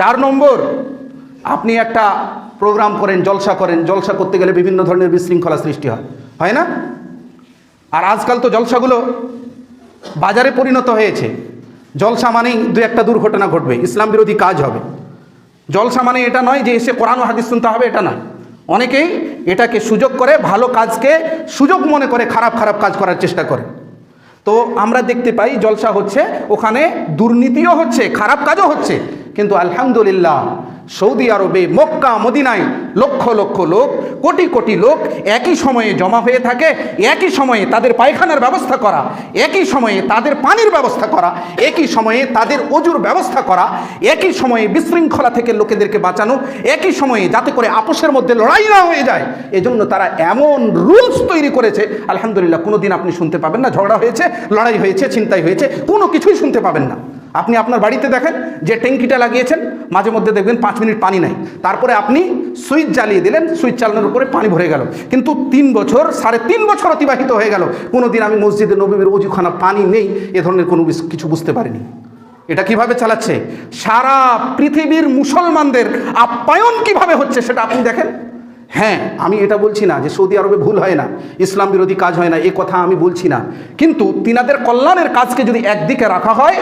চার নম্বর, আপনি একটা প্রোগ্রাম করেন, জলসা করেন, জলসা করতে গেলে বিভিন্ন ধরনের বিশৃঙ্খলা সৃষ্টি হয়। হয় না? আর আজকাল তো জলসাগুলো বাজারে পরিণত হয়েছে। জলসা মানেই দু একটা দুর্ঘটনা ঘটবে, ইসলাম বিরোধী কাজ হবে। জলসা মানে এটা নয় যে এসে কোরআন হাদিস শুনতে হবে, এটা না। অনেকেই এটাকে সুযোগ করে, ভালো কাজকে সুযোগ মনে করে, খারাপ খারাপ কাজ করার চেষ্টা করে। তো আমরা দেখতে পাই, জলসা হচ্ছে, ওখানে দুর্নীতিও হচ্ছে, খারাপ কাজও হচ্ছে। কিন্তু আলহামদুলিল্লাহ, সৌদি আরবে, মক্কা, মদিনায় লক্ষ লক্ষ লোক, কোটি কোটি লোক একই সময়ে জমা হয়ে থাকে, একই সময়ে তাদের পায়খানার ব্যবস্থা করা, একই সময়ে তাদের পানির ব্যবস্থা করা, একই সময়ে তাদের অজুর ব্যবস্থা করা, একই সময়ে বিশৃঙ্খলা থেকে লোকেদেরকে বাঁচানো, একই সময়ে যাতে করে আপোষের মধ্যে লড়াই না হয়ে যায়। এজন্য তারা এমন রুলস তৈরি করেছে, আলহামদুলিল্লাহ কোনো দিন আপনি শুনতে পাবেন না, ঝগড়া হয়েছে, লড়াই হয়েছে, ছিনতাই হয়েছে, কোনো কিছুই শুনতে পাবেন না। আপনি আপনার বাড়িতে দেখেন যে ট্যাঙ্কিটা লাগিয়েছেন, মাঝে মধ্যে দেখবেন পাঁচ মিনিট পানি নাই। তারপরে আপনি সুইচ জ্বালিয়ে দিলেন, সুইচ চালানোর উপরে পানি ভরে গেল। কিন্তু তিন বছর, সাড়ে তিন বছর অতিবাহিত হয়ে গেল। কোনো দিন আমি মসজিদে নবীর অজুখানা পানি নেই, এ ধরনের কোনো কিছু বুঝতে পারিনি। এটা কীভাবে চালাচ্ছে? সারা পৃথিবীর মুসলমানদের আপ্যায়ন কীভাবে হচ্ছে সেটা আপনি দেখেন? হ্যাঁ আমি এটা বলছি না যে সৌদি আরবে ভুল হয় না, ইসলাম বিরোধী কাজ হয় না, এ কথা আমি বলছি না। কিন্তু তিনাদের কল্যাণের কাজকে যদি একদিকে রাখা হয়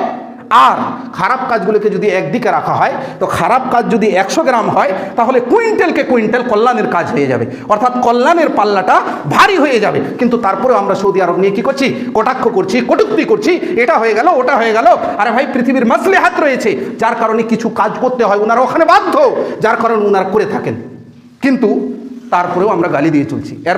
আর খারাপ কাজগুলোকে যদি একদিকে রাখা হয়, তো খারাপ কাজ যদি একশো গ্রাম হয়, তাহলে কুইন্টালকে কুইন্টাল কল্যাণের কাজ হয়ে যাবে। অর্থাৎ কল্যাণের পাল্লাটা ভারী হয়ে যাবে। কিন্তু তারপরেও আমরা সৌদি আরব নিয়ে কী করছি? কটাক্ষ করছি, কটুক্তি করছি, এটা হয়ে গেল, ওটা হয়ে গেল। আরে ভাই, পৃথিবীর মাসলে হাত রয়েছে। যার কারণে কিছু কাজ করতে হয় ওনারা ওখানে বাধ্য। যার কারণে ওনারা করে থাকেন। কিন্তু তারপরেও আমরা গালি দিয়ে চলছি। এর